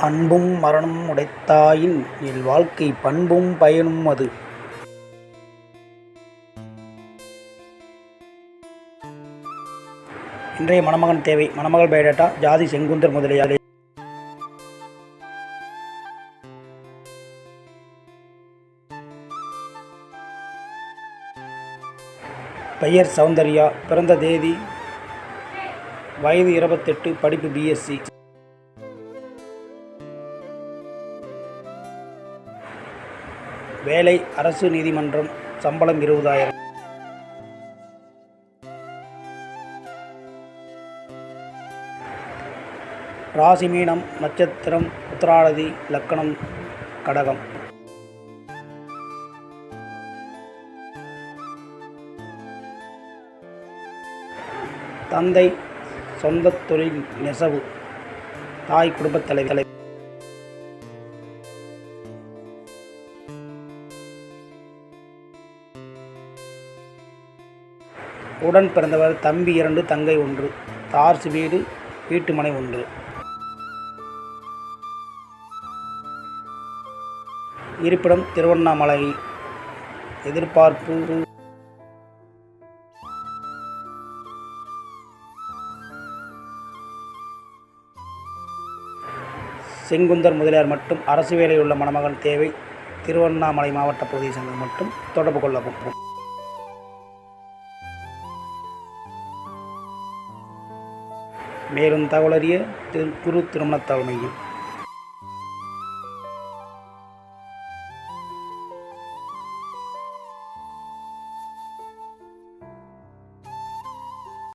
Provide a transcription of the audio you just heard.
அன்பும் மரணம் உடைத்தாயின் இல்வாழ்க்கை பண்பும் பயனும் அது. இன்றைய மணமகன் தேவை. மணமகள் பயோடேட்டா ஜாதி செங்குந்தர் முதலியாளி பெயர் சௌந்தர்யா. பிறந்த தேதி வயது இருபத்தெட்டு படிப்பு பிஎஸ்சி வேலை அரசு நீதிமன்றம் சம்பளம் இருபதாயிரம். ராசி மீனம் நட்சத்திரம் உத்திராடதி லக்கணம் கடகம். தந்தை சொந்த தொழில் நெசவு. தாய் குடும்பத் தலைவி உடன் பிறந்தவர் தம்பி இரண்டு தங்கை ஒன்று தார்சு வீடு வீட்டுமனை ஒன்று. இருப்பிடம் திருவண்ணாமலை. எதிர்பார்ப்பு செங்குந்தர் முதலியார் மட்டும் அரசு வேலையில் உள்ள மணமகன் தேவை. திருவண்ணாமலை மாவட்ட பகுதியை சேர்ந்தவர் மட்டும் தொடர்பு கொள்ளப்பட்டோம் மேலும் தகவலறிய திரு குரு திருமண மையம்